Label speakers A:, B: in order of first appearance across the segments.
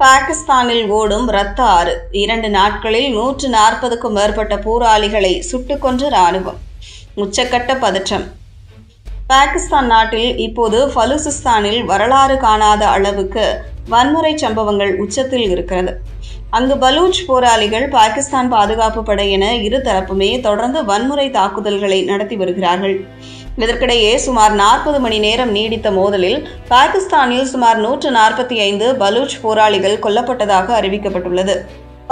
A: பாகிஸ்தானில் ஓடும் ரத்த ஆறு. இரண்டு நாட்களில் நூற்று நாற்பதுக்கும் மேற்பட்ட போராளிகளை சுட்டுக் கொன்ற ராணுவம் உச்சக்கட்ட பதற்றம். பாகிஸ்தான் நாட்டில் இப்போது பலுசிஸ்தானில் வரலாறு காணாத அளவுக்கு வன்முறை சம்பவங்கள் உச்சத்தில் இருக்கிறது. அங்கு பலூச் போராளிகள் பாகிஸ்தான் பாதுகாப்பு படை என இரு தரப்புமே தொடர்ந்து வன்முறை தாக்குதல்களை நடத்தி வருகிறார்கள். இதற்கிடையே சுமார் நாற்பது மணி நேரம் நீடித்த மோதலில் பாகிஸ்தானில் சுமார் நூற்று நாற்பத்தி ஐந்து பலூச் போராளிகள் கொல்லப்பட்டதாக அறிவிக்கப்பட்டுள்ளது.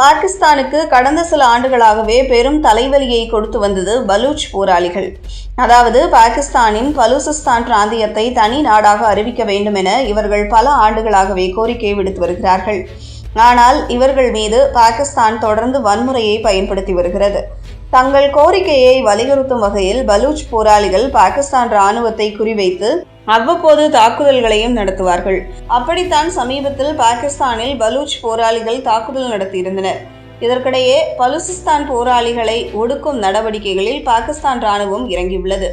A: பாகிஸ்தானுக்கு கடந்த சில ஆண்டுகளாகவே பெரும் தலைவலியை கொடுத்து வந்தது பலூச் போராளிகள். அதாவது பாகிஸ்தானின் பலூசிஸ்தான் பிராந்தியத்தை தனி நாடாக அறிவிக்க வேண்டும் என இவர்கள் பல ஆண்டுகளாகவே கோரிக்கை விடுத்து வருகிறார்கள். ஆனால் இவர்கள் மீது பாகிஸ்தான் தொடர்ந்து வன்முறையை பயன்படுத்தி வருகிறது. தங்கள் கோரிக்கையை வலியுறுத்தும் வகையில் பலூச் போராளிகள் பாகிஸ்தான் ராணுவத்தை குறிவைத்து அவ்வப்போது தாக்குதல்களையும் நடத்துவார்கள். அப்படித்தான் சமீபத்தில் பாகிஸ்தானில் பலூச் போராளிகள் தாக்குதல் நடத்தியிருந்தனர். இதற்கிடையே பலுசிஸ்தான் போராளிகளை ஒடுக்கும் நடவடிக்கைகளில் பாகிஸ்தான் ராணுவம் இறங்கியுள்ளது.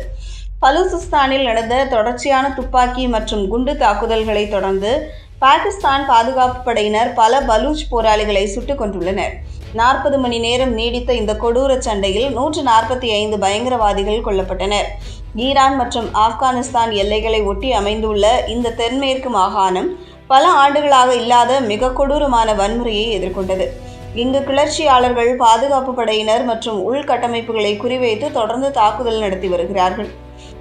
A: பலுசிஸ்தானில் நடந்த தொடர்ச்சியான துப்பாக்கி மற்றும் குண்டு தாக்குதல்களை தொடர்ந்து பாகிஸ்தான் பாதுகாப்பு படையினர் பல பலூச் போராளிகளை சுட்டுக் கொண்டுள்ளனர் நாற்பது மணி நேரம் நீடித்த இந்த கொடூர சண்டையில் நூற்று நாற்பத்தி ஐந்து பயங்கரவாதிகள் கொல்லப்பட்டனர். ஈரான் மற்றும் ஆப்கானிஸ்தான் எல்லைகளை ஒட்டி அமைந்துள்ள இந்த தென்மேற்கு மாகாணம் பல ஆண்டுகளாக இல்லாத மிக கொடூரமான வன்முறையை எதிர்கொண்டது. இங்கு கிளர்ச்சியாளர்கள் பாதுகாப்பு படையினர் மற்றும் உள்கட்டமைப்புகளை குறிவைத்து தொடர்ந்து தாக்குதல் நடத்தி வருகிறார்கள்.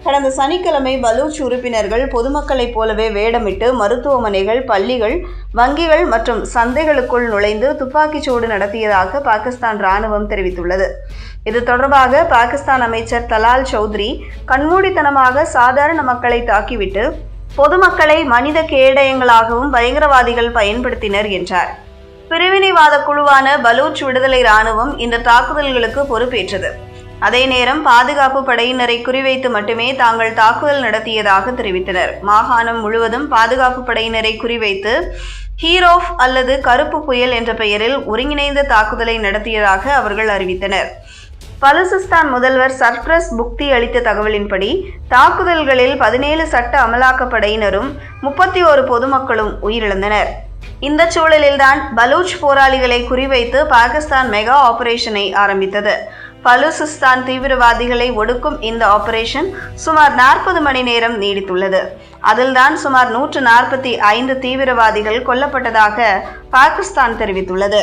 A: கடந்த சனிக்கிழமை பலூச் உறுப்பினர்கள் பொதுமக்களைப் போலவே வேடமிட்டு மருத்துவமனைகள் பள்ளிகள் வங்கிகள் மற்றும் சந்தைகளுக்குள் நுழைந்து துப்பாக்கிச்சூடு நடத்தியதாக பாகிஸ்தான் ராணுவம் தெரிவித்துள்ளது. இது தொடர்பாக பாகிஸ்தான் அமைச்சர் தலால் சௌத்ரி கண்மூடித்தனமாக சாதாரண மக்களை தாக்கிவிட்டு பொதுமக்களை மனித கேடயங்களாகவும் பயங்கரவாதிகள் பயன்படுத்தினர் என்றார். பிரிவினைவாத குழுவான பலூச் விடுதலை ராணுவம் இந்த தாக்குதல்களுக்கு பொறுப்பேற்றது. அதே நேரம் பாதுகாப்பு படையினரை குறிவைத்து மட்டுமே தாங்கள் தாக்குதல் நடத்தியதாக தெரிவித்தனர். மாகாணம் முழுவதும் பாதுகாப்பு படையினரை குறிவைத்து ஹீரோஃப் அல்லது கருப்பு புயல் என்ற பெயரில் ஒருங்கிணைந்த தாக்குதலை நடத்தியதாக அவர்கள் அறிவித்தனர். பலுசிஸ்தான் முதல்வர் சர்ப்ரஸ் புக்தி அளித்த தகவலின்படி தாக்குதல்களில் பதினேழு சட்ட அமலாக்க படையினரும் முப்பத்தி ஒரு பொதுமக்களும் உயிரிழந்தனர். இந்த சூழலில்தான் பலூச் போராளிகளை குறிவைத்து பாகிஸ்தான் மெகா ஆபரேஷனை ஆரம்பித்தது. பலுசிஸ்தான் தீவிரவாதிகளை ஒடுக்கும் இந்த ஆபரேஷன் சுமார் நாற்பது மணி நேரம் நீடித்துள்ளது. அதில்தான் சுமார் நூற்று நாற்பத்தி ஐந்து தீவிரவாதிகள் கொல்லப்பட்டதாக பாகிஸ்தான் தெரிவித்துள்ளது.